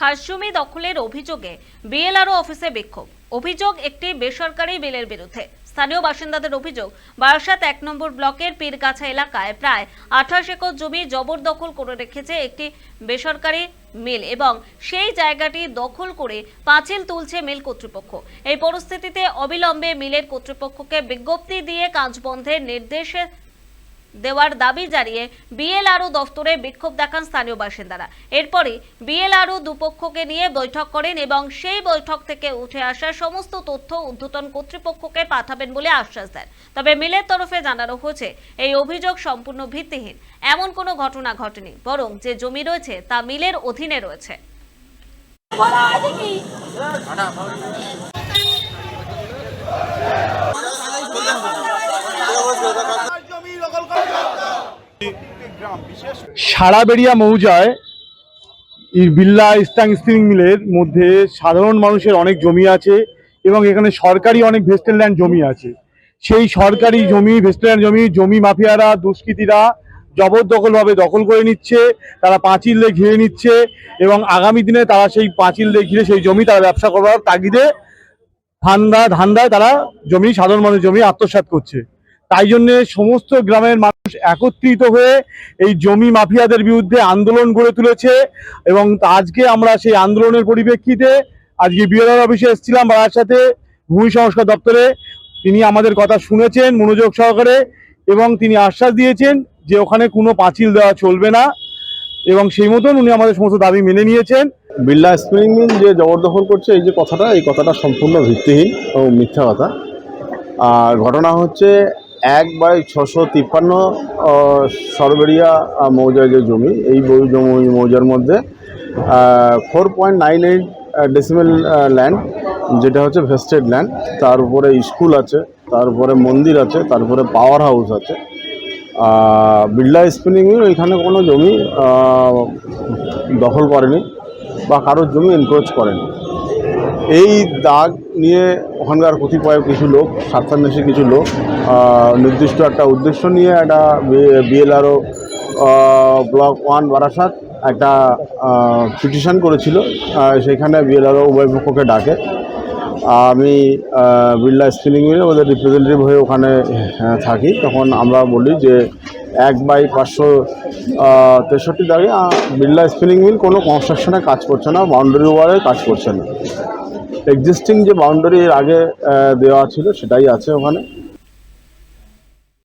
খাসজমি দখলের অভিযোগে বিএলআরও অফিসে বিক্ষোভ। অভিযোগ একটি বেসরকারি বিলের বিরুদ্ধে। স্থানীয় বাসিন্দাদের অভিযোগ, বারাসাত এক নম্বর ব্লকের পীরগাছা এলাকায় প্রায় আঠাশ একর জমি জবরদখল করে রেখেছে একটি বেসরকারি মিল এবং সেই জায়গাটি দখল করে পাঁচিল তুলছে মিল কর্তৃপক্ষ। এই পরিস্থিতিতে অবিলম্বে মিলের কর্তৃপক্ষকে বিজ্ঞপ্তি দিয়ে কাজ বন্ধের নির্দেশ দেওয়ার দাবি জানিয়ে বিএলআরও দফতরে বিক্ষোভ দেখান স্থানীয় বাসিন্দারা। এরপরই বিএলআরও দুপক্ষকে নিয়ে বৈঠক করেন এবং সেই বৈঠক থেকে উঠে আসা সমস্ত তথ্য উদ্ধতন কর্তৃপক্ষকে পাঠাবেন বলে আশ্বাস দেন। তবে মিলের তরফে জানানো হয়েছে, এই অভিযোগ সম্পূর্ণ ভিত্তিহীন। এমন কোনো ঘটনা ঘটেনি, বরং যে জমি রয়েছে তা মিলের অধীনে রয়েছে। সারাবেড়িয়া মৌজায় এই বিল্লা ইস্টাং স্পিনিং মিলের মধ্যে সাধারণ মানুষের অনেক জমি আছে এবং এখানে সরকারি অনেক ভেস্টেল ল্যান্ড জমি আছে। সেই সরকারি জমি, ভেস্টেল ল্যান্ড জমি জমি মাফিয়ারা, দুষ্কৃতীরা জবরদখলভাবে দখল করে নিচ্ছে, তারা পাঁচিল দিয়ে ঘিরে নিচ্ছে এবং আগামী দিনে তারা সেই পাঁচিল দিয়ে ঘিরে সেই জমি তারা ব্যবসা করার তাগিদে ধান্দা, ধান্দায় তারা জমি, সাধারণ মানুষের জমি আত্মসাৎ করছে। তাই জন্যে সমস্ত গ্রামের মানুষ একত্রিত হয়ে এই জমি মাফিয়াদের বিরুদ্ধে আন্দোলন গড়ে তুলেছে এবং আজকে আমরা সেই আন্দোলনের পরিপ্রেক্ষিতে আজকে বিএলআর অফিসে এসেছিলাম বাড়ার সাথে ভূমি সংস্কার দপ্তরে। তিনি আমাদের কথা শুনেছেন, মনোযোগ সহকারে এবং তিনি আশ্বাস দিয়েছেন যে ওখানে কোনো পাঁচিল দেওয়া চলবে না এবং সেই মতন উনি আমাদের সমস্ত দাবি মেনে নিয়েছেন। বিড়লা স্পিনিং মিল যে জবরদখল করছে, এই যে কথাটা, এই কথাটা সম্পূর্ণ ভিত্তিহীন ও মিথ্যা কথা। আর ঘটনা হচ্ছে এক বাই ছশো তিপ্পান্ন সরবেরিয়া মৌজার যে জমি, এই মৌজার মধ্যে four point nine eight decimal land যেটা হচ্ছে ভেস্টেড ল্যান্ড তার উপরে স্কুল আছে, তার উপরে মন্দির আছে তারপরে পাওয়ার হাউস আছে বিড়লা স্পিনিং এখানে কোনো জমি দখল করেনি বা কারোর জমি এনক্রোচ করেনি। এই দাগ নিয়ে ওখানকার কতিপয় কিছু লোক, স্বার্থান্বেষী কিছু লোক নির্দিষ্ট একটা উদ্দেশ্য নিয়ে একটা বিএলআরও ব্লক ওয়ান বারাসাত একটা পিটিশন করেছিল। সেখানে বিএলআরও উভয় পক্ষকে ডাকে। আমি বিড়লা স্পিনিং মিলে ওদের রিপ্রেজেন্টেটিভ হয়ে ওখানে থাকি। তখন আমরা বলি যে, এক বাই পাঁচশো তেষট্টি দাগে বিড়লা স্পিনিং মিল কোনো কনস্ট্রাকশনে কাজ করছে না বাউন্ডারি ওয়ারে কাজ করছে না। এক্সিস্টিং যে বাউন্ডারি আগে দেওয়া ছিল সেটাই আছে ওখানে।